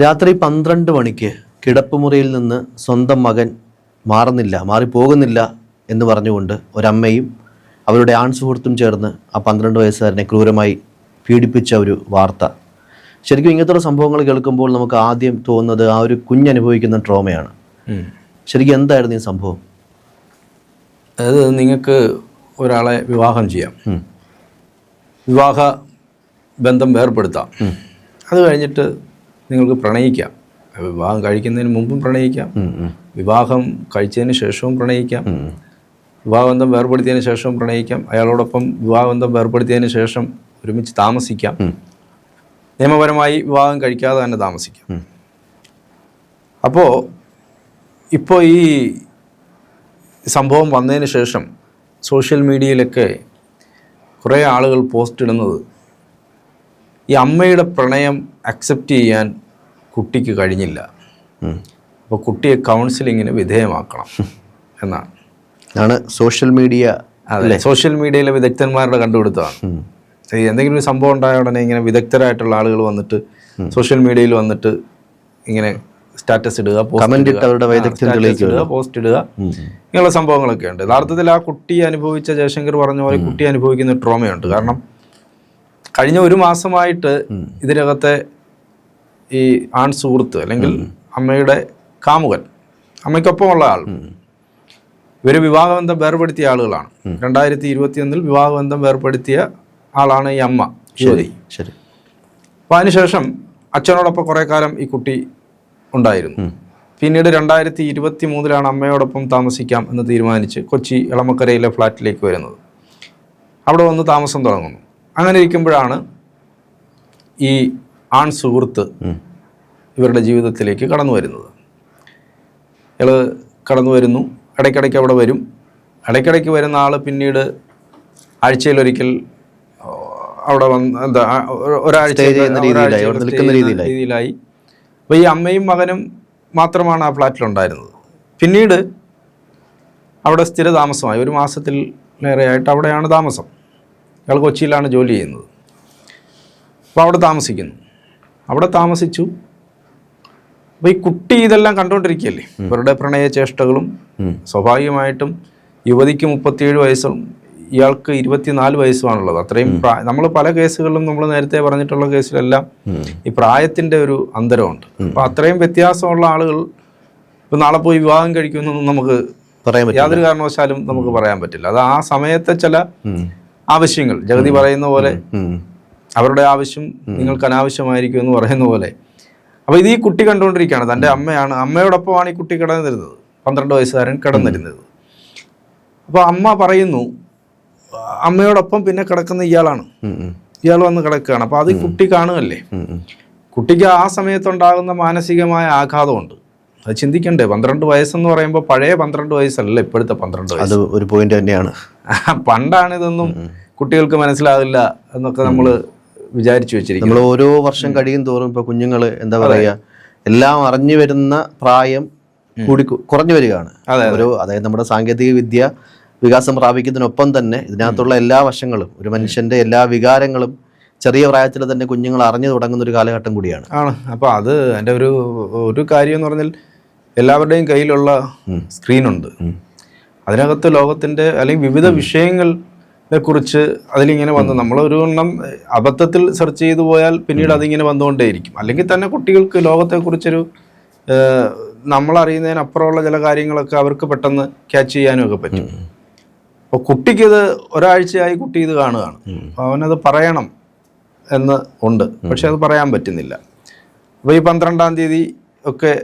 രാത്രി പന്ത്രണ്ട് മണിക്ക് കിടപ്പുമുറിയിൽ നിന്ന് സ്വന്തം മകൻ മാറുന്നില്ല മാറിപ്പോകുന്നില്ല എന്ന് പറഞ്ഞുകൊണ്ട് ഒരമ്മയും അവരുടെ ആൺ സുഹൃത്തും ചേർന്ന് ആ പന്ത്രണ്ട് വയസ്സുകാരനെ ക്രൂരമായി പീഡിപ്പിച്ച ഒരു വാർത്ത. ശരിക്കും ഇങ്ങനത്തെ സംഭവങ്ങൾ കേൾക്കുമ്പോൾ നമുക്ക് ആദ്യം തോന്നുന്നത് ആ ഒരു കുഞ്ഞനുഭവിക്കുന്ന ട്രോമയാണ്. ശരിക്കും എന്തായിരുന്നു ഈ സംഭവം? അതായത് നിങ്ങൾക്ക് ഒരാളെ വിവാഹം ചെയ്യാം. വിവാഹ ബന്ധം വേർപ്പെടുത്താം. അത് കഴിഞ്ഞിട്ട് നിങ്ങൾക്ക് പ്രണയിക്കാം. വിവാഹം കഴിക്കുന്നതിന് മുമ്പും പ്രണയിക്കാം. വിവാഹം കഴിച്ചതിന് ശേഷവും പ്രണയിക്കാം. വിവാഹബന്ധം വേർപെടുത്തിയതിന് ശേഷവും പ്രണയിക്കാം. അയാളോടൊപ്പം വിവാഹബന്ധം വേർപെടുത്തിയതിന് ശേഷം ഒരുമിച്ച് താമസിക്കാം. നിയമപരമായി വിവാഹം കഴിക്കാതെ തന്നെ താമസിക്കാം. അപ്പോൾ ഇപ്പോൾ ഈ സംഭവം വന്നതിന് ശേഷം സോഷ്യൽ മീഡിയയിലൊക്കെ കുറേ ആളുകൾ പോസ്റ്റ് ഇടുന്നത് ഈ അമ്മയുടെ പ്രണയം അക്സെപ്റ്റ് ചെയ്യാൻ കുട്ടിക്ക് കഴിഞ്ഞില്ല. അപ്പോൾ കുട്ടിയെ കൗൺസിലിങ്ങിന് വിധേയമാക്കണം എന്നാണ്. ആണ് സോഷ്യൽ മീഡിയ അതെ സോഷ്യൽ മീഡിയയിലെ വിദഗ്ധന്മാരുടെ കണ്ടുപിടുത്തമാണ്. എന്തെങ്കിലും ഒരു സംഭവം ഉണ്ടായ ഉടനെ ഇങ്ങനെ വിദഗ്ധരായിട്ടുള്ള ആളുകൾ വന്നിട്ട് സോഷ്യൽ മീഡിയയിൽ വന്നിട്ട് ഇങ്ങനെ സ്റ്റാറ്റസ് ഇടുക ഇട്ട് അവരുടെ വൈദഗ്ധ്യം ഇടുക, പോസ്റ്റ് ഇടുക. ഇങ്ങനെയുള്ള സംഭവങ്ങളൊക്കെ ഉണ്ട് യഥാർത്ഥത്തിൽ ആ കുട്ടി അനുഭവിച്ച ജയശങ്കർ പറഞ്ഞ പോലെ കുട്ടി അനുഭവിക്കുന്ന ട്രോമയുണ്ട് കാരണം കഴിഞ്ഞ ഒരു മാസമായിട്ട് ഇതിനകത്തെ ഈ ആൺ സുഹൃത്ത് അല്ലെങ്കിൽ അമ്മയുടെ കാമുകൻ അമ്മയ്ക്കൊപ്പമുള്ള ആൾ. ഇവർ വിവാഹബന്ധം വേർപെടുത്തിയ ആളുകളാണ്. രണ്ടായിരത്തി ഇരുപത്തിയൊന്നിൽ വിവാഹബന്ധം വേർപെടുത്തിയ ആളാണ് ഈ അമ്മ ശരി ശരി. അപ്പോൾ അതിനുശേഷം അച്ഛനോടൊപ്പം കുറേ കാലം ഈ കുട്ടി ഉണ്ടായിരുന്നു. പിന്നീട് രണ്ടായിരത്തി ഇരുപത്തി മൂന്നിലാണ് അമ്മയോടൊപ്പം താമസിക്കാം എന്ന് തീരുമാനിച്ച് കൊച്ചി ഇളമക്കരയിലെ ഫ്ലാറ്റിലേക്ക് വരുന്നത്. അവിടെ വന്ന് താമസം തുടങ്ങുന്നു. അങ്ങനെ ഇരിക്കുമ്പോഴാണ് ഈ ആൺ സുഹൃത്ത് ഇവരുടെ ജീവിതത്തിലേക്ക് കടന്നു വരുന്നത്. ഇയാൾ കടന്നു വരുന്നു. ഇടയ്ക്കിടയ്ക്ക് അവിടെ വരും. ഇടയ്ക്കിടയ്ക്ക് വരുന്ന ആൾ പിന്നീട് ആഴ്ചയിലൊരിക്കൽ ഒരിക്കൽ അവിടെ വന്ന് എന്താ ഒരാഴ്ച. രീതിയിലായി അപ്പോൾ ഈ അമ്മയും മകനും മാത്രമാണ് ആ ഫ്ലാറ്റിലുണ്ടായിരുന്നത്. പിന്നീട് അവിടെ സ്ഥിര താമസമായി ഒരു മാസത്തിൽ ഏറെയായിട്ട് അവിടെയാണ് താമസം. ഇയാൾ കൊച്ചിയിലാണ് ജോലി ചെയ്യുന്നത്. അപ്പോൾ അവിടെ താമസിക്കുന്നു. അവിടെ താമസിച്ചു. അപ്പോൾ ഈ കുട്ടി ഇതെല്ലാം കണ്ടുകൊണ്ടിരിക്കുകയല്ലേ ഇവരുടെ പ്രണയചേഷ്ടകളും സ്വാഭാവികമായിട്ടും യുവതിക്ക് മുപ്പത്തിയേഴ് വയസ്സും ഇയാൾക്ക് ഇരുപത്തിനാല് വയസ്സുമാണുള്ളത്. അത്രയും നമ്മൾ പല കേസുകളിലും നമ്മൾ നേരത്തെ പറഞ്ഞിട്ടുള്ള കേസിലെല്ലാം ഈ പ്രായത്തിന്റെ ഒരു അന്തരമുണ്ട്. അപ്പോൾ അത്രയും വ്യത്യാസമുള്ള ആളുകൾ ഇപ്പം നാളെ പോയി വിവാഹം കഴിക്കുമെന്നൊന്നും നമുക്ക് പറയാൻ യാതൊരു കാരണവശാലും നമുക്ക് പറയാൻ പറ്റില്ല. അത് ആ സമയത്തെ ചില. ആവശ്യങ്ങൾ. ജഗതി പറയുന്ന പോലെ അവരുടെ ആവശ്യം നിങ്ങൾക്ക് അനാവശ്യമായിരിക്കും എന്ന് പറയുന്ന പോലെ. അപ്പോൾ ഇത് ഈ കുട്ടി കണ്ടുകൊണ്ടിരിക്കുകയാണ്. തന്റെ അമ്മയാണ്. അമ്മയോടൊപ്പമാണ് ഈ കുട്ടി കിടന്നിരുന്നത്. പന്ത്രണ്ട് വയസ്സുകാരൻ കിടന്നിരുന്നത്. അപ്പോൾ അമ്മ പറയുന്നു അമ്മയോടൊപ്പം പിന്നെ കിടക്കുന്ന ഇയാളാണ്. ഇയാൾ വന്ന് കിടക്കുകയാണ്. അപ്പോൾ അത് കുട്ടി. ഉം. കുട്ടിക്ക് ആ സമയത്തുണ്ടാകുന്ന മാനസികമായ ആഘാതമുണ്ട്. അത് ചിന്തിക്കണ്ടേ? പന്ത്രണ്ട് വയസ്സെന്ന് പറയുമ്പോൾ പഴയ പന്ത്രണ്ട് വയസ്സല്ല ഇപ്പോഴത്തെ പന്ത്രണ്ട് വയസ്സ്. അത് ഒരു പോയിന്റ് തന്നെയാണ്. പണ്ടാണ് ഇതൊന്നും കുട്ടികൾക്ക് മനസ്സിലാവില്ല എന്നൊക്കെ നമ്മൾ വിചാരിച്ചു വെച്ചിരിക്കും. നമ്മൾ ഓരോ വർഷം കഴിയും തോറും ഇപ്പൊ കുഞ്ഞുങ്ങൾ എന്താ പറയുക എല്ലാം അറിഞ്ഞു വരുന്ന പ്രായം കൂടി കുറഞ്ഞു വരികയാണ്. ഓരോ അതായത് നമ്മുടെ സാങ്കേതിക വിദ്യ വികാസം പ്രാപിക്കുന്നതിനൊപ്പം തന്നെ ഇതിനകത്തുള്ള എല്ലാ വശങ്ങളും ഒരു മനുഷ്യന്റെ എല്ലാ വികാരങ്ങളും ചെറിയ പ്രായത്തിൽ തന്നെ കുഞ്ഞുങ്ങൾ അറിഞ്ഞു തുടങ്ങുന്ന ഒരു കാലഘട്ടം കൂടിയാണ്. ആണ്. അപ്പോൾ അത് എന്റെ ഒരു ഒരു കാര്യം എന്ന് പറഞ്ഞാൽ എല്ലാവരുടെയും കയ്യിലുള്ള സ്ക്രീനുണ്ട് അതിനകത്ത് ലോകത്തിന്റെ അല്ലെങ്കിൽ വിവിധ വിഷയങ്ങളെ കുറിച്ച് അതിലിങ്ങനെ വന്ന് നമ്മളൊരു എണ്ണം അബദ്ധത്തിൽ സെർച്ച് ചെയ്തു പോയാൽ പിന്നീട് അതിങ്ങനെ വന്നുകൊണ്ടേയിരിക്കും. അല്ലെങ്കിൽ തന്നെ കുട്ടികൾക്ക് ലോകത്തെക്കുറിച്ചൊരു നമ്മളറിയുന്നതിനപ്പുറമുള്ള ചില കാര്യങ്ങളൊക്കെ അവർക്ക് പെട്ടെന്ന് ക്യാച്ച് ചെയ്യാനും ഒക്കെ പറ്റും. അപ്പോൾ കുട്ടിക്കിത് ഒരാഴ്ചയായി കുട്ടി ഇത് കാണുകയാണ്. അവനത് പറയണം എന്ന് ഉണ്ട്. പക്ഷെ അത് പറയാൻ പറ്റുന്നില്ല. അപ്പോൾ ഈ പന്ത്രണ്ടാം തീയതി ഒക്കെ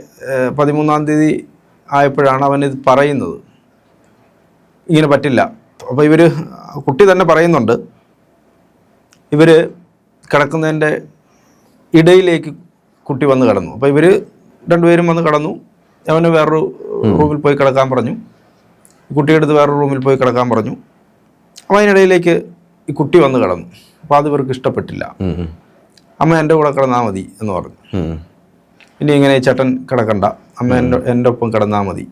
പതിമൂന്നാം തീയതി ആയപ്പോഴാണ് അവനിത് ഇത് പറയുന്നത്. ഇങ്ങനെ പറ്റില്ല. അപ്പോൾ ഇവർ കുട്ടി തന്നെ പറയുന്നുണ്ട്. ഇവർ കിടക്കുന്നതിന്റെ ഇടയിലേക്ക് കുട്ടി വന്ന് കിടന്നു. അപ്പോൾ ഇവർ രണ്ടുപേരും വന്ന് കിടന്നു. അവന് വേറൊരു റൂമിൽ പോയി കിടക്കാൻ പറഞ്ഞു. കുട്ടിയെടുത്ത് വേറൊരു റൂമിൽ പോയി കിടക്കാൻ പറഞ്ഞു. അപ്പോൾ അതിനിടയിലേക്ക് ഈ കുട്ടി വന്ന് കിടന്നു. അപ്പോൾ അത് ഇവർക്ക് ഇഷ്ടപ്പെട്ടില്ല. അമ്മ എന്റെ കൂടെ കിടന്നാൽ മതി എന്ന് പറഞ്ഞു. ഇനി ഇങ്ങനെ ചേട്ടൻ കിടക്കണ്ട. അമ്മ എന്റെ എന്റെ ഒപ്പം കിടന്നാൽ മതി.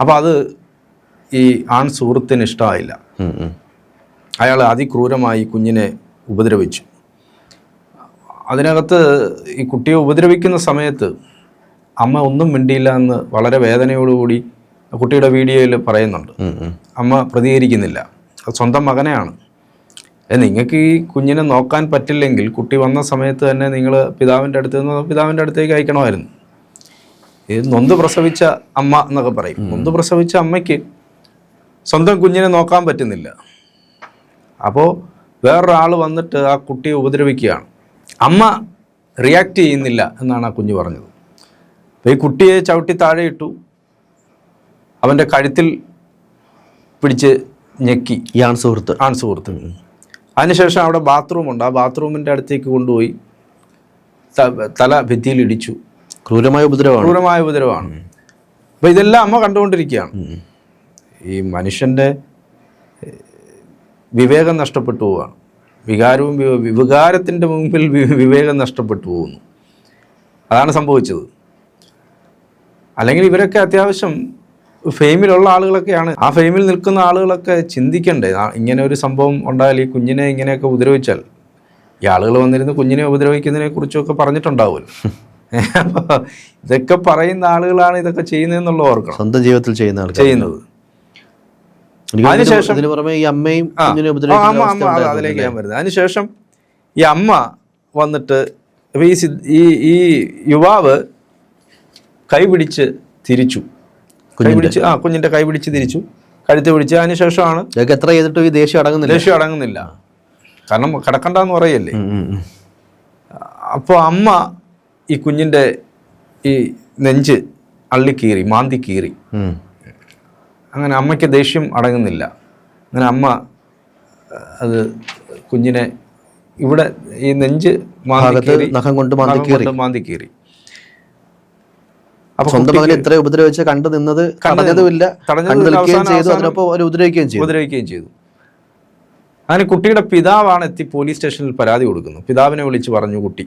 അപ്പോൾ അത് ഈ ആൺ സുഹൃത്തിന് ഇഷ്ടമായില്ല. അയാൾ അതിക്രൂരമായി കുഞ്ഞിനെ ഉപദ്രവിച്ചു. അതിനകത്ത് ഈ കുട്ടിയെ ഉപദ്രവിക്കുന്ന സമയത്ത് അമ്മ ഒന്നും മിണ്ടിയില്ല എന്ന് വളരെ വേദനയോടുകൂടി കുട്ടിയുടെ വീഡിയോയിൽ പറയുന്നുണ്ട്. അമ്മ പ്രതികരിക്കുന്നില്ല. അത് സ്വന്തം മകനെയാണ്. നിങ്ങൾക്ക് ഈ കുഞ്ഞിനെ നോക്കാൻ പറ്റില്ലെങ്കിൽ കുട്ടി വന്ന സമയത്ത് തന്നെ നിങ്ങൾ പിതാവിന്റെ അടുത്ത് നിന്ന് പിതാവിന്റെ അടുത്തേക്ക് അയക്കണമായിരുന്നു. ഇത് നൊന്ത് പ്രസവിച്ച അമ്മ എന്നൊക്കെ പറയും. നൊന്ത് പ്രസവിച്ച അമ്മയ്ക്ക് സ്വന്തം കുഞ്ഞിനെ നോക്കാൻ പറ്റുന്നില്ല. അപ്പോൾ വേറൊരാൾ വന്നിട്ട് ആ കുട്ടിയെ ഉപദ്രവിക്കുകയാണ്. അമ്മ റിയാക്ട് ചെയ്യുന്നില്ല എന്നാണ് ആ കുഞ്ഞ് പറഞ്ഞത്. അപ്പോൾ ഈ കുട്ടിയെ ചവിട്ടി താഴെ ഇട്ടു. അവന്റെ കഴുത്തിൽ പിടിച്ച് ഞെക്കി. ഈ ആൺ സുഹൃത്ത്. ആൺ സുഹൃത്ത്. അതിനുശേഷം അവിടെ ബാത്റൂമുണ്ട്. ആ ബാത്റൂമിന്റെ അടുത്തേക്ക് കൊണ്ടുപോയി തല ഭിത്തിയിൽ ഇടിച്ചു. ക്രൂരമായ ഉപദ്രവമാണ്. ക്രൂരമായ ഉപദ്രവമാണ്. അപ്പോൾ ഇതെല്ലാം അമ്മ കണ്ടുകൊണ്ടിരിക്കുകയാണ്. ഈ മനുഷ്യന്റെ വിവേകം നഷ്ടപ്പെട്ടു പോവുകയാണ്. വികാരവും വികാരത്തിന്റെ മുമ്പിൽ വിവേകം നഷ്ടപ്പെട്ടു പോകുന്നു. അതാണ് സംഭവിച്ചത്. അല്ലെങ്കിൽ ഇവരൊക്കെ അത്യാവശ്യം ഫെയിമിലുള്ള ആളുകളൊക്കെയാണ്. ആ ഫെയിമിൽ നിൽക്കുന്ന ആളുകളൊക്കെ ചിന്തിക്കണ്ടേ? ഇങ്ങനെ ഒരു സംഭവം ഉണ്ടായാൽ ഈ കുഞ്ഞിനെ ഇങ്ങനെയൊക്കെ ഉപദ്രവിച്ചാൽ. ഈ ആളുകൾ വന്നിരുന്ന് കുഞ്ഞിനെ ഉപദ്രവിക്കുന്നതിനെ കുറിച്ചൊക്കെ പറഞ്ഞിട്ടുണ്ടാവുമല്ലോ. അപ്പോൾ ഇതൊക്കെ പറയുന്ന ആളുകളാണ് ഇതൊക്കെ ചെയ്യുന്നതെന്നുള്ള ഓർക്കണം. സ്വന്തം ജീവിതത്തിൽ ചെയ്യുന്ന ചെയ്യുന്നത്. അതിനുശേഷം- ഇതിന് പുറമെ ഈ അമ്മയും അതിലേക്ക് ഞാൻ വരുന്നത്. അതിനുശേഷം ഈ അമ്മ വന്നിട്ട് ഈ ഈ ഈ യുവാവ് കൈപിടിച്ച് തിരിച്ചു. കൈപിടിച്ച് ആ കുഞ്ഞിന്റെ കൈ പിടിച്ച് തിരിച്ചു. കഴുത്ത് പിടിച്ച് അതിനുശേഷമാണ് എത്ര ചെയ്തിട്ടും ഈ ദേഷ്യം അടങ്ങുന്നില്ല. ദേഷ്യം അടങ്ങുന്നില്ല. കാരണം കിടക്കണ്ടെന്ന് പറയല്ലേ. അപ്പോൾ അമ്മ ഈ കുഞ്ഞിന്റെ ഈ നെഞ്ച് അള്ളിക്കീറി മാന്തി കീറി. അങ്ങനെ അമ്മയ്ക്ക് ദേഷ്യം അടങ്ങുന്നില്ല. അങ്ങനെ അമ്മ അത് കുഞ്ഞിനെ ഇവിടെ ഈ നെഞ്ച് മാന്തി കീറി നഖം കൊണ്ട് മാന്തി കീറി. സ്വന്തം മകനെ ഇത്ര ഉപദ്രവിച്ച് കണ്ടു നിന്നത് തടഞ്ഞതുമില്ല. നിൽക്കുകയും ചെയ്തു അതിനൊപ്പം അവർ ഉപദ്രവിക്കുകയും ചെയ്തു. ഉപദ്രവിക്കുകയും ചെയ്തു. അങ്ങനെ കുട്ടിയുടെ പിതാവാണ് എത്തി പോലീസ് സ്റ്റേഷനിൽ പരാതി കൊടുക്കുന്നത് പിതാവിനെ വിളിച്ച് പറഞ്ഞു കുട്ടി.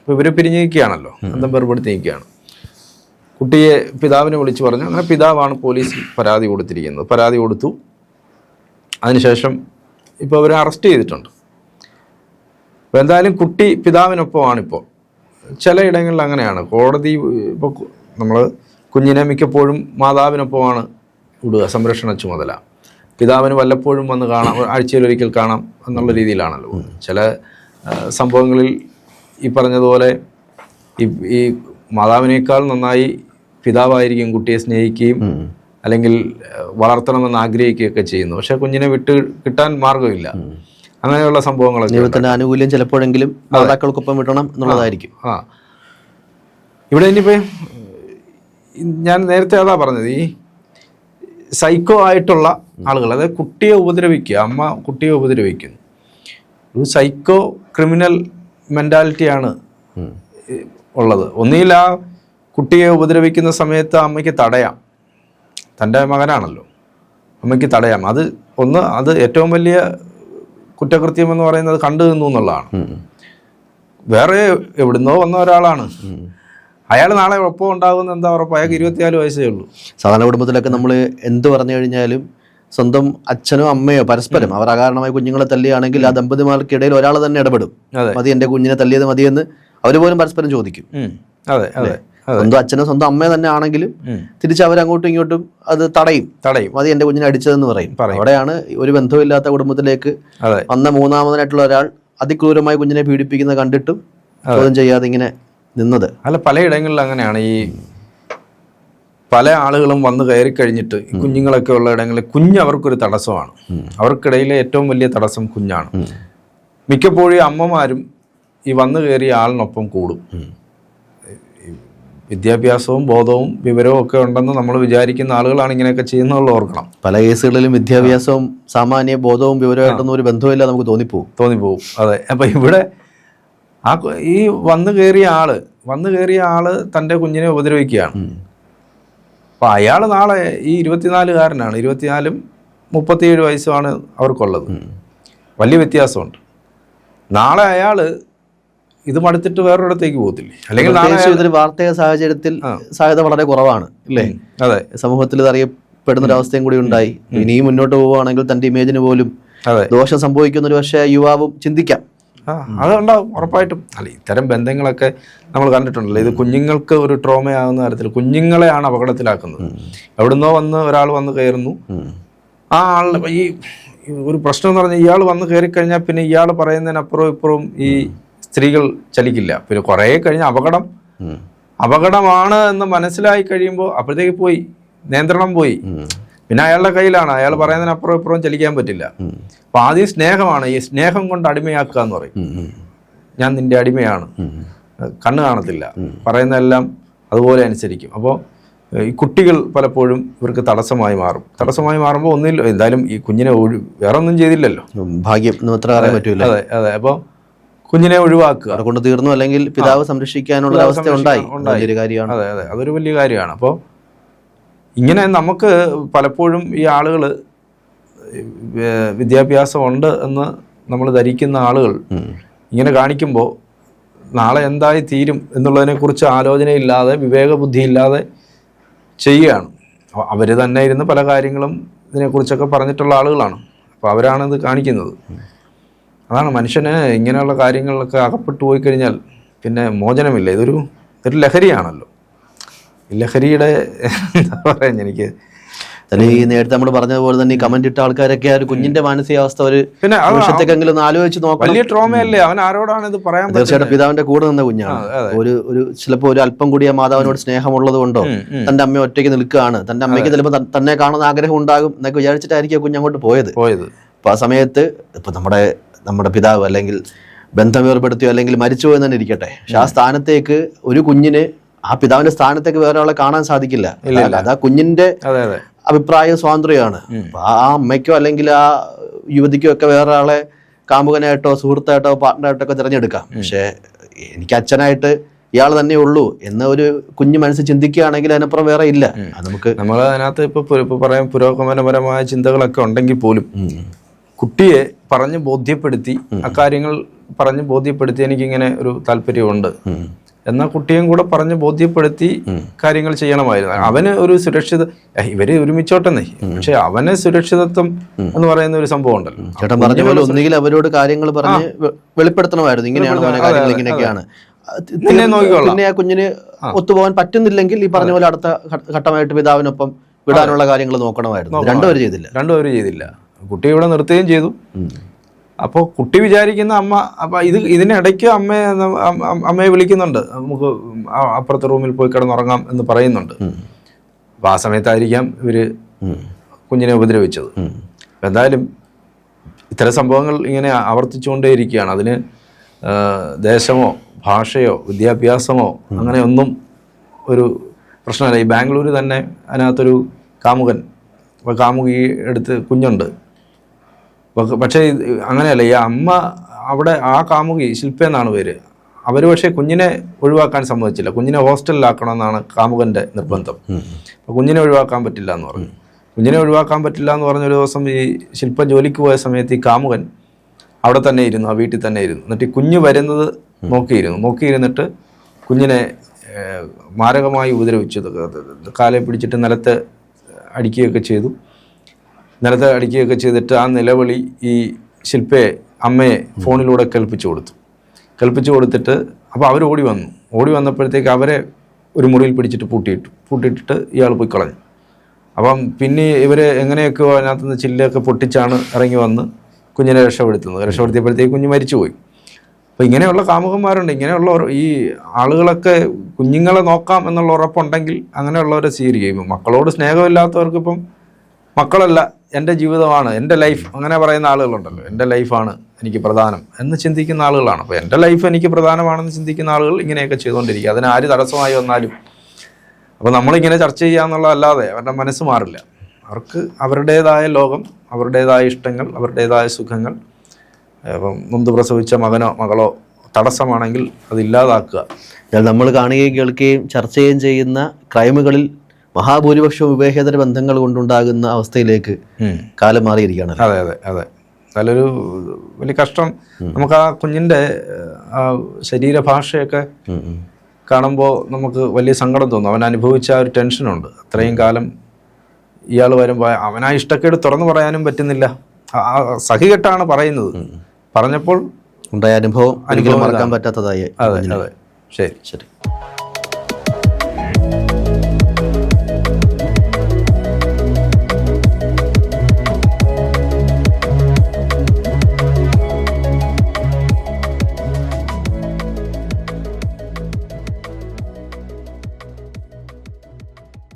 അപ്പോൾ ഇവർ പിരിഞ്ഞിരിക്കുകയാണല്ലോ. ബന്ധം വേർപെടുത്തി നിൽക്കുകയാണ് കുട്ടിയെ പിതാവിനെ വിളിച്ച് പറഞ്ഞു. അങ്ങനെ പിതാവാണ് പോലീസ് പരാതി കൊടുത്തിരിക്കുന്നത്. പരാതി കൊടുത്തു. അതിനുശേഷം ഇപ്പോൾ അവരെ അറസ്റ്റ് ചെയ്തിട്ടുണ്ട്. അപ്പോൾ എന്തായാലും കുട്ടി പിതാവിനൊപ്പമാണിപ്പോൾ. ചിലയിടങ്ങളിൽ അങ്ങനെയാണ്. കോടതി ഇപ്പോൾ നമ്മൾ കുഞ്ഞിനെ മിക്കപ്പോഴും മാതാവിനൊപ്പമാണ് വിടുക സംരക്ഷണ ചുമതല. പിതാവിന് വല്ലപ്പോഴും വന്ന് കാണാം ആഴ്ചയിലൊരിക്കൽ കാണാം എന്നുള്ള രീതിയിലാണല്ലോ. ചില സംഭവങ്ങളിൽ ഈ പറഞ്ഞതുപോലെ ഈ ഈ മാതാവിനേക്കാൾ നന്നായി പിതാവായിരിക്കും കുട്ടിയെ സ്നേഹിക്കുകയും അല്ലെങ്കിൽ വളർത്തണമെന്ന് ആഗ്രഹിക്കുകയൊക്കെ ചെയ്യുന്നു. പക്ഷെ കുഞ്ഞിനെ വിട്ട് കിട്ടാൻ മാർഗമില്ല അങ്ങനെയുള്ള സംഭവങ്ങളൊക്കെ. ദൈവത്തിന്റെ ആനുകൂല്യം ചിലപ്പോഴെങ്കിലും മാതാക്കൾക്കൊപ്പം വിടണം എന്നുള്ളതായിരിക്കും. ആ. ഇവിടെ ഇനിയിപ്പോ ഞാൻ നേരത്തെ അതാ പറഞ്ഞത് ഈ സൈക്കോ ആയിട്ടുള്ള ആളുകൾ അതായത് കുട്ടിയെ ഉപദ്രവിക്കുക അമ്മ കുട്ടിയെ ഉപദ്രവിക്കുന്നു. ഒരു സൈക്കോ ക്രിമിനൽ മെന്റാലിറ്റിയാണ് ഉം. ഉള്ളത്. ഒന്നുകിൽ ആ കുട്ടിയെ ഉപദ്രവിക്കുന്ന സമയത്ത് അമ്മയ്ക്ക് തടയാം. തന്റെ മകനാണല്ലോ. അമ്മയ്ക്ക് തടയാം. അത് ഒന്ന് അത് ഏറ്റവും വലിയ കുറ്റകൃത്യം എന്ന് പറയുന്നത് കണ്ടു നിന്നു എന്നുള്ളതാണ്. വേറെ എവിടുന്നോ വന്ന ഒരാളാണ്. അയാൾ നാളെ ഒപ്പം ഉണ്ടാകുന്ന എന്താ ഉറപ്പ്? അയാൾക്ക് ഇരുപത്തിനാല് വയസ്സേ ഉള്ളൂ. സാധാരണ കുടുംബത്തിലൊക്കെ നമ്മൾ എന്ത് പറഞ്ഞു കഴിഞ്ഞാലും സ്വന്തം അച്ഛനോ അമ്മയോ പരസ്പരം അവർ അകാരണമായി കുഞ്ഞുങ്ങളെ തല്ലിയാണെങ്കിൽ ആ ദമ്പതിമാർക്കിടയിൽ ഒരാൾ തന്നെ ഇടപെടും. മതി എന്റെ കുഞ്ഞിനെ തല്ലിയത് മതിയെന്ന് അവർ പോലും പരസ്പരം ചോദിക്കും. അതെ അതെ. അതെ സ്വന്തം അച്ഛനോ സ്വന്തം അമ്മയെ തന്നെ ആണെങ്കിലും. തിരിച്ച് അവരങ്ങോട്ടും ഇങ്ങോട്ടും അത് തടയും. തടയും. അത് എന്റെ കുഞ്ഞിനെ അടിച്ചതെന്ന് പറയും. അവിടെയാണ് ഒരു ബന്ധമില്ലാത്ത കുടുംബത്തിലേക്ക് വന്ന മൂന്നാമതിനായിട്ടുള്ള ഒരാൾ അതിക്രൂരമായി കുഞ്ഞിനെ പീഡിപ്പിക്കുന്നത് കണ്ടിട്ടും ചോദ്യം ചെയ്യാതെ ഇങ്ങനെ നിന്നത്. അല്ല പലയിടങ്ങളിൽ അങ്ങനെയാണ് ഈ പല ആളുകളും വന്ന് കയറി കഴിഞ്ഞിട്ട് കുഞ്ഞുങ്ങളൊക്കെ ഉള്ള ഇടങ്ങളിൽ കുഞ്ഞ് അവർക്കൊരു തടസ്സമാണ്. അവർക്കിടയിലെ ഏറ്റവും വലിയ തടസ്സം കുഞ്ഞാണ്. മിക്കപ്പോഴും അമ്മമാരും ഈ വന്നു കയറിയ ആളിനൊപ്പം കൂടും. വിദ്യാഭ്യാസവും ബോധവും വിവരവും ഒക്കെ ഉണ്ടെന്ന് നമ്മൾ വിചാരിക്കുന്ന ആളുകളാണ് ഇങ്ങനെയൊക്കെ ചെയ്യുന്നുള്ള ഓർക്കണം. പല കേസുകളിലും വിദ്യാഭ്യാസവും സാമാന്യ ബോധവും വിവരമായിട്ടൊന്നും ഒരു ബന്ധമില്ല നമുക്ക് തോന്നിപ്പോവും. തോന്നിപ്പോവും. അതെ. അപ്പം ഇവിടെ ആ ഈ വന്നു കയറിയ ആൾ വന്നു കയറിയ ആൾ തന്റെ കുഞ്ഞിനെ ഉപദ്രവിക്കുകയാണ്. അപ്പം അയാൾ നാളെ ഈ ഇരുപത്തിനാലുകാരനാണ്. ഇരുപത്തിനാലും മുപ്പത്തിയേഴ് വയസ്സുമാണ് അവർക്കുള്ളത്. വലിയ വ്യത്യാസമുണ്ട്. നാളെ അയാൾ ഇത് മടുത്തിട്ട് വേറൊരിടത്തേക്ക് പോകത്തില്ലേ? അല്ലെങ്കിൽ ഇതൊരു വാർത്തക സാഹചര്യത്തിൽ സാധ്യത വളരെ കുറവാണ് അല്ലേ? അതെ. സമൂഹത്തിൽ ഇത് അറിയപ്പെടുന്ന ഒരു അവസ്ഥയും കൂടി ഉണ്ടായി ഇനിയും മുന്നോട്ട് പോവുകയാണെങ്കിൽ തന്റെ ഇമേജിന് പോലും അതെ. ദോഷം സംഭവിക്കുന്ന ഒരു പക്ഷേ യുവാവും ചിന്തിക്കാം. അതുണ്ടാവും അത് ഉണ്ടാവും ഉറപ്പായിട്ടും. അല്ല ഇത്തരം ബന്ധങ്ങളൊക്കെ നമ്മൾ കണ്ടിട്ടുണ്ടല്ലോ. ഇത് കുഞ്ഞുങ്ങൾക്ക് ഒരു ട്രോമയാകുന്ന തരത്തിൽ കുഞ്ഞുങ്ങളെയാണ് അപകടത്തിലാക്കുന്നത്. എവിടുന്നോ വന്ന് ഒരാൾ വന്ന് കയറുന്നു. ആ ആളുടെ ഈ ഈ ഒരു പ്രശ്നം എന്ന് പറഞ്ഞാൽ ഇയാൾ വന്ന് കയറി കഴിഞ്ഞാൽ പിന്നെ ഇയാൾ പറയുന്നതിനപ്പുറവും ഇപ്പുറവും ഈ സ്ത്രീകൾ ചലിക്കില്ല. പിന്നെ കുറേ കഴിഞ്ഞ് അപകടം. അപകടമാണ് എന്ന് മനസ്സിലായി കഴിയുമ്പോൾ അപ്പോഴത്തേക്ക് പോയി. നിയന്ത്രണം പോയി. പിന്നെ അയാളുടെ കയ്യിലാണ്. അയാൾ പറയുന്നതിനപ്പുറം ഇപ്പുറം ചലിക്കാൻ പറ്റില്ല. അപ്പൊ ആദ്യം സ്നേഹമാണ്. ഈ സ്നേഹം കൊണ്ട് അടിമയാക്കുക എന്ന് പറയും. ഞാൻ നിന്റെ അടിമയാണ്. കണ്ണ് കാണത്തില്ല. പറയുന്നതെല്ലാം അതുപോലെ അനുസരിക്കും. അപ്പോൾ ഈ കുട്ടികൾ പലപ്പോഴും ഇവർക്ക് തടസ്സമായി മാറും. തടസ്സമായി മാറുമ്പോൾ ഒന്നില്ല എന്തായാലും ഈ കുഞ്ഞിനെ ഒഴി വേറെ ഒന്നും ചെയ്തില്ലല്ലോ ഭാഗ്യം അതെ അതെ അപ്പോൾ കുഞ്ഞിനെ ഒഴിവാക്കുക. കൊണ്ട് തീർന്നു. അല്ലെങ്കിൽ പിതാവ് സംരക്ഷിക്കാനുള്ള അവസ്ഥ ഉണ്ടായി. വലിയൊരു കാര്യമാണ്. അതെ അതെ. അതൊരു വലിയ കാര്യമാണ്. അപ്പോൾ ഇങ്ങനെ നമുക്ക് പലപ്പോഴും ഈ ആളുകൾ വിദ്യാഭ്യാസമുണ്ട് എന്ന് നമ്മൾ ധരിക്കുന്ന ആളുകൾ ഇങ്ങനെ കാണിക്കുമ്പോൾ നാളെ എന്തായി തീരും എന്നുള്ളതിനെക്കുറിച്ച് ആലോചനയില്ലാതെ വിവേകബുദ്ധിയില്ലാതെ ചെയ്യുകയാണ്. അവർ തന്നെ ഇരുന്ന് പല കാര്യങ്ങളും ഇതിനെക്കുറിച്ചൊക്കെ പറഞ്ഞിട്ടുള്ള ആളുകളാണ്. അപ്പോൾ അവരാണ് ഇത് കാണിക്കുന്നത്. അതാണ് മനുഷ്യന് ഇങ്ങനെയുള്ള കാര്യങ്ങളിലൊക്കെ അകപ്പെട്ടു പോയി കഴിഞ്ഞാൽ പിന്നെ മോചനമില്ല. ഇതൊരു ഒരു ലഹരിയാണല്ലോ. ലഹരിയുടെ എന്താ പറയുക എനിക്ക് അല്ലെ ഈ നേരത്തെ നമ്മൾ പറഞ്ഞതുപോലെ തന്നെ ഈ കമന്റ് ഇട്ട ആൾക്കാരൊക്കെ ആ ഒരു കുഞ്ഞിന്റെ മാനസികാവസ്ഥ ഒരു പിന്നെ ഒന്ന് ആലോചിച്ച് നോക്കാം വലിയ ട്രോമയല്ലേ അവൻ ആരോടാണ് ഇത് പറയാൻ തീർച്ചയായിട്ടും പിതാവിന്റെ കൂടെ നിന്ന കുഞ്ഞാണ്. ഒരു ഒരു ചിലപ്പോ ഒരു അല്പം കൂടി ആ മാതാവിനോട് സ്നേഹമുള്ളത് കൊണ്ടോ. തന്റെ അമ്മ ഒറ്റയ്ക്ക് നിൽക്കുകയാണ്. തന്റെ അമ്മയ്ക്ക് ചിലപ്പോൾ തന്നെ കാണുന്ന ആഗ്രഹം ഉണ്ടാകും എന്നൊക്കെ വിചാരിച്ചിട്ടായിരിക്കും കുഞ്ഞ് അങ്ങോട്ട് പോയത്. പോയത്. അപ്പൊ ആ സമയത്ത് ഇപ്പൊ നമ്മുടെ നമ്മുടെ പിതാവ് അല്ലെങ്കിൽ ബന്ധം വേർപെടുത്തിയോ അല്ലെങ്കിൽ മരിച്ചോ എന്ന് തന്നെ ഇരിക്കട്ടെ. പക്ഷെ ആ സ്ഥാനത്തേക്ക് ഒരു കുഞ്ഞിന് ആ പിതാവിന്റെ സ്ഥാനത്തേക്ക് വേറെ ആളെ കാണാൻ സാധിക്കില്ല. അത് ആ കുഞ്ഞിന്റെ അഭിപ്രായ സ്വാതന്ത്ര്യമാണ്. ആ അമ്മയ്ക്കോ അല്ലെങ്കിൽ ആ യുവതിക്കോ ഒക്കെ വേറെ ആളെ കാമുകനായിട്ടോ സുഹൃത്തായിട്ടോ പാർട്ട്ണറായിട്ടോ ഒക്കെ തിരഞ്ഞെടുക്കാം. പക്ഷേ എനിക്ക് അച്ഛനായിട്ട് ഇയാൾ തന്നെ ഉള്ളൂ എന്ന ഒരു കുഞ്ഞു മനസ്സ് ചിന്തിക്കുകയാണെങ്കിൽ അതിനപ്പുറം വേറെ ഇല്ല. നമുക്ക് നമ്മൾ അതിനകത്ത് ഇപ്പൊ പറയാം പുരോഗമനപരമായ ചിന്തകളൊക്കെ ഉണ്ടെങ്കിൽ പോലും. കുട്ടിയെ പറഞ്ഞ് ബോധ്യപ്പെടുത്തി അക്കാര്യങ്ങൾ പറഞ്ഞ് ബോധ്യപ്പെടുത്തി എനിക്കിങ്ങനെ ഒരു താല്പര്യമുണ്ട്. എന്നാൽ കുട്ടിയും കൂടെ പറഞ്ഞ് ബോധ്യപ്പെടുത്തി കാര്യങ്ങൾ ചെയ്യണമായിരുന്നു. അവന് ഒരു സുരക്ഷിത ഇവർ ഒരുമിച്ചോട്ടെന്നേ. പക്ഷെ അവന് സുരക്ഷിതത്വം എന്ന് പറയുന്ന ഒരു സംഭവം ഉണ്ടല്ലോ. ചേട്ടൻ പറഞ്ഞ പോലെ ഒന്നുകിൽ അവരോട് കാര്യങ്ങൾ പറഞ്ഞ് വെളിപ്പെടുത്തണമായിരുന്നു. ഇങ്ങനെയാണ് ഇങ്ങനെയൊക്കെയാണ്. നിന്നെ നോക്കിക്കോളാം. പിന്നെ ആ കുഞ്ഞിന് ഒത്തുപോകാൻ പറ്റുന്നില്ലെങ്കിൽ ഈ പറഞ്ഞ പോലെ അടുത്ത ഘട്ടമായിട്ട് പിതാവിനൊപ്പം വിടാനുള്ള കാര്യങ്ങൾ നോക്കണമായിരുന്നു. രണ്ടുപേരും ചെയ്തില്ല. രണ്ടുപേരും ചെയ്തില്ല. കുട്ടി ഇവിടെ നിർത്തുകയും ചെയ്തു. അപ്പോൾ കുട്ടി വിചാരിക്കുന്ന അമ്മ അപ്പം ഇത് ഇതിനിടയ്ക്ക് അമ്മയെ അമ്മയെ വിളിക്കുന്നുണ്ട്. നമുക്ക് അപ്പുറത്തെ റൂമിൽ പോയി കിടന്നുറങ്ങാം എന്ന് പറയുന്നുണ്ട്. അപ്പോൾ ആ സമയത്തായിരിക്കാം ഇവർ കുഞ്ഞിനെ ഉപദ്രവിച്ചത്. എന്തായാലും ഇത്തരം സംഭവങ്ങൾ ഇങ്ങനെ ആവർത്തിച്ചുകൊണ്ടേയിരിക്കുകയാണ്. അതിന് ദേശമോ ഭാഷയോ വിദ്യാഭ്യാസമോ അങ്ങനെ ഒന്നും ഒരു പ്രശ്നമല്ല. ഈ ബാംഗ്ലൂർ തന്നെ അതിനകത്തൊരു കാമുകൻ കാമുകി എടുത്ത് കുഞ്ഞുണ്ട്. പക്ഷ- അങ്ങനെയല്ല ഈ അമ്മ അവിടെ ആ കാമുകി ശില്പ എന്നാണ് പേര്. അവർ പക്ഷേ കുഞ്ഞിനെ ഒഴിവാക്കാൻ സമ്മതിച്ചില്ല. കുഞ്ഞിനെ ഹോസ്റ്റലിലാക്കണമെന്നാണ് കാമുകന്റെ നിർബന്ധം. അപ്പോൾ കുഞ്ഞിനെ ഒഴിവാക്കാൻ പറ്റില്ല എന്ന് പറഞ്ഞു. കുഞ്ഞിനെ ഒഴിവാക്കാൻ പറ്റില്ല എന്ന് പറഞ്ഞ ഒരു ദിവസം ഈ ശില്പ ജോലിക്ക് പോയ സമയത്ത് ഈ കാമുകൻ അവിടെ തന്നെ ഇരുന്നു ആ വീട്ടിൽ തന്നെ ഇരുന്നു. എന്നിട്ട് ഈ കുഞ്ഞ് വരുന്നത് നോക്കിയിരുന്നു. നോക്കിയിരുന്നിട്ട് കുഞ്ഞിനെ മാരകമായി ഉപദ്രവിച്ചു കാലെ പിടിച്ചിട്ട് നിലത്ത് അടിക്കുകയൊക്കെ ചെയ്തു. നിലത്ത് അടിക്കുകയൊക്കെ ചെയ്തിട്ട് ആ നിലവിളി ഈ ശില്പയെ അമ്മയെ ഫോണിലൂടെ കേൾപ്പിച്ചു കൊടുത്തു. കൽപ്പിച്ചു കൊടുത്തിട്ട് അപ്പോൾ അവർ ഓടി വന്നു. ഓടി വന്നപ്പോഴത്തേക്ക് അവരെ ഒരു മുറിയിൽ പിടിച്ചിട്ട് പൂട്ടിയിട്ടു. പൂട്ടിയിട്ടിട്ട് ഇയാൾ പോയി കളഞ്ഞു. അപ്പം പിന്നെ ഇവർ എങ്ങനെയൊക്കെ അതിനകത്ത് നിന്ന് ചില്ലൊക്കെ പൊട്ടിച്ചാണ് ഇറങ്ങി വന്ന് കുഞ്ഞിനെ രക്ഷപ്പെടുത്തുന്നത്. രക്ഷപ്പെടുത്തിയപ്പോഴത്തേക്ക് കുഞ്ഞ് മരിച്ചുപോയി. അപ്പോൾ ഇങ്ങനെയുള്ള കാമുകന്മാരുണ്ട്. ഇങ്ങനെയുള്ള ഈ ആളുകളൊക്കെ കുഞ്ഞുങ്ങളെ നോക്കാം എന്നുള്ള ഉറപ്പുണ്ടെങ്കിൽ അങ്ങനെയുള്ളവരെ സ്വീകരിക്കും. മക്കളോട് സ്നേഹമില്ലാത്തവർക്കിപ്പം മക്കളല്ല. എന്റെ ജീവിതമാണ് എന്റെ ലൈഫ് അങ്ങനെ പറയുന്ന ആളുകളുണ്ടല്ലോ. എന്റെ ലൈഫാണ് എനിക്ക് പ്രധാനം എന്ന് ചിന്തിക്കുന്ന ആളുകളാണ്. അപ്പോൾ എന്റെ ലൈഫ് എനിക്ക് പ്രധാനമാണെന്ന് ചിന്തിക്കുന്ന ആളുകൾ ഇങ്ങനെയൊക്കെ ചെയ്തുകൊണ്ടിരിക്കുക. അതിന് ആര് തടസ്സമായി വന്നാലും. അപ്പോൾ നമ്മളിങ്ങനെ ചർച്ച ചെയ്യാന്നുള്ളതല്ലാതെ അവരുടെ മനസ്സ് മാറില്ല. അവർക്ക് അവരുടേതായ ലോകം അവരുടേതായ ഇഷ്ടങ്ങൾ അവരുടേതായ സുഖങ്ങൾ. അപ്പം മുന്ത് പ്രസവിച്ച മകനോ മകളോ തടസ്സമാണെങ്കിൽ അതില്ലാതാക്കുക നമ്മൾ കാണുകയും കേൾക്കുകയും ചർച്ച ചെയ്യുകയും ചെയ്യുന്ന ക്രൈമുകളിൽ മഹാഭൂരിപക്ഷവും വിവേകേതര ബന്ധങ്ങൾ കൊണ്ടുണ്ടാകുന്ന അവസ്ഥയിലേക്ക് കാലം മാറിയിരിക്കുകയാണ് അതെ അതെ അതെ. നല്ലൊരു വലിയ കഷ്ടം. നമുക്ക് ആ കുഞ്ഞിന്റെ ആ ശരീരഭാഷയൊക്കെ. കാണുമ്പോൾ നമുക്ക് വലിയ സങ്കടം തോന്നും. അവൻ അനുഭവിച്ച ആ ഒരു ടെൻഷനുണ്ട്. അത്രയും കാലം ഇയാൾ വരുമ്പോൾ അവനാ ഇഷ്ടക്കേട് തുറന്നു പറയാനും പറ്റുന്നില്ല. ആ- ആ സഹികെട്ടാണ് പറയുന്നത്. പറഞ്ഞപ്പോൾ ഉണ്ടായ അനുഭവം അനുഭവം മറക്കാൻ പറ്റാത്തതായി അതെ അതെ. ശരി. ശരി.